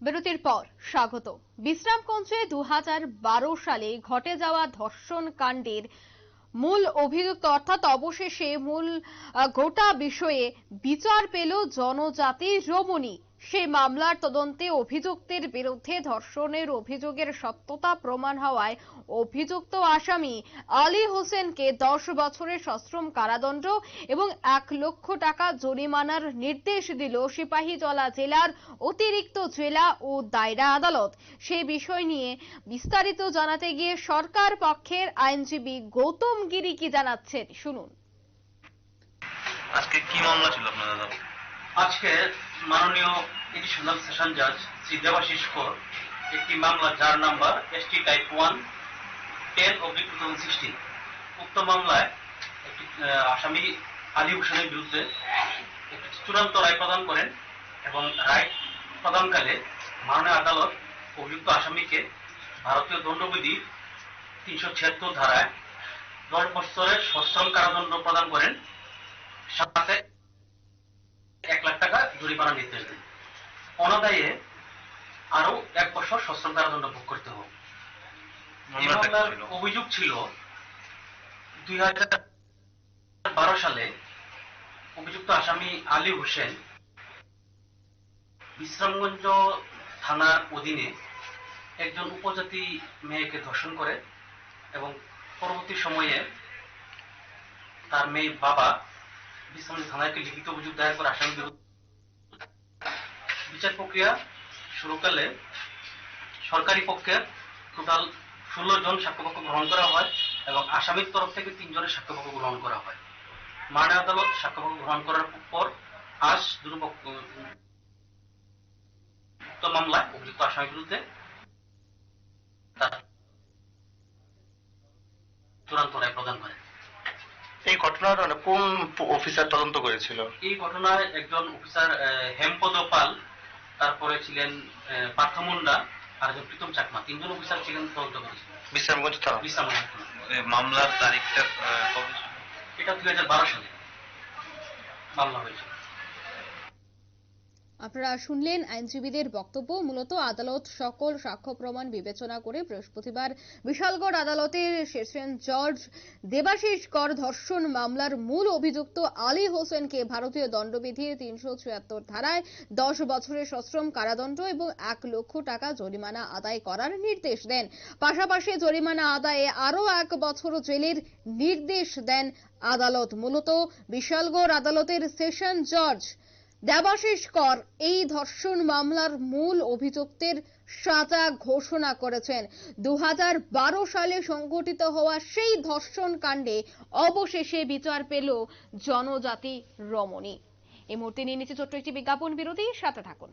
বিরতির পর স্বাগত। বিশ্রামগঞ্জে দু হাজার বারো সালে ঘটে যাওয়া ধর্ষণ কাণ্ডের মূল অভিযুক্ত অর্থাৎ অবশেষে মূল গোটা বিষয়ে বিচার পেল জনজাতি রমণী। সেই মামলার তদন্তে অভিযুক্তের বিরুদ্ধে ধর্ষণের অভিযোগের সত্যতা প্রমাণ হওয়ায় অভিযুক্ত আসামি আলী হোসেনকে দশ বছরের সশ্রম কারাদণ্ড এবং এক লক্ষ টাকা জরিমানার নির্দেশ দিল সিপাহীজলা জেলার অতিরিক্ত জেলা ও দায়রা আদালত। সেই বিষয় নিয়ে বিস্তারিত জানাতে গিয়ে সরকার পক্ষের আইনজীবী গৌতম গিরি কি জানাচ্ছেন? শুনুন। আজকে কি মামলা ছিল আপনার দাদা আজকে মাননীয় এডিশনাল সেশন জাজ শ্রী দেবাশিস কর, একটি মামলা যার number ST type one, ten oblique two thousand sixteen. উক্ত মামলায় একটি আসামি আলী হোসেনের বিরুদ্ধে একটি চূড়ান্ত রায় প্রদান করেন এবং রায় প্রদানকালে মাননীয় আদালত অভিযুক্ত আসামিকে ভারতীয় দণ্ডবিধি তিনশো ছিয়াত্তর ধারায় দশ বছরের সশ্রম কারাদণ্ড প্রদান করেন। সাথে এক লাখ টাকা জরিমানা নির্দেশ দেন অনাদায়ে আরও এক বছর সশ্রম কারাদণ্ড ভোগ করতে হবে। অভিযোগ ছিল দুই বারো সালে অভিযুক্ত আসামি আলী হোসেন বিশ্রামগঞ্জ থানার অধীনে একজন উপজাতি মেয়েকে ধর্ষণ করে এবং পরবর্তী সময়ে তার মেয়ে বাবা বিশ্রামগঞ্জ থানায় লিখিত অভিযোগ দায়ের করে আসামি বিরুদ্ধে বিচার প্রক্রিয়া শুরুকালে সরকারি পক্ষের টোটাল ষোলো জন সাক্ষ্যপক্ষ গ্রহণ করা হয় এবং আসামির তরফ থেকে তিনজনের সাক্ষ্যপক্ষ গ্রহণ করা হয়। মানা আদালত সাক্ষ্যপক্ষ গ্রহণ করার পর আজ দুপক্ষ উক্ত মামলায় অভিযুক্ত আসামির বিরুদ্ধে চূড়ান্ত ঘটনাটা মানে কোন অফিসার তদন্ত করেছিল? এই ঘটনায় একজন অফিসার হেমপদ পাল তারপরে ছিলেন আহ, পার্থ মুন্ডা আর একজন প্রীতম চাকমা। তিনজন অফিসার ছিলেন তদন্ত করেছিলেন বিশ্রামগঞ্জ থানা। বিশ্রাম মামলার তারিখটা কবে এটা দুই হাজার বারো সালে। মামলা হয়েছিল। আপনারা শুনলেন আইনজীবীদের বক্তব্য। মূলত আদালত সকল সাক্ষ্য প্রমাণ বিবেচনা করে বৃহস্পতিবার বিশালগড় আদালতের সেশন জজ দেবাশিস কর ধর্ষণ মামলার মূল অভিযুক্ত আলী হোসেনকে ভারতীয় দণ্ডবিধির তিনশো ছিয়াত্তর ধারায় দশ বছরের সশ্রম কারাদণ্ড এবং এক লক্ষ টাকা জরিমানা আদায় করার নির্দেশ দেন। পাশাপাশি জরিমানা আদায়ে আরও এক বছর জেলের নির্দেশ দেন আদালত। মূলত বিশালগড় আদালতের সেশন জজ দেবাশিস কর, এই ধর্ষণ মামলার মূল অভিযুক্তের সাজা ঘোষণা করেছেন। দু হাজার বারো সালে সংঘটিত হওয়া সেই ধর্ষণ কাণ্ডে অবশেষে বিচার পেল জনজাতি রমণী। এই মুহূর্তে নিয়ে নিচ্ছে ছোট্ট একটি বিজ্ঞাপন বিরতি, সাথে থাকুন।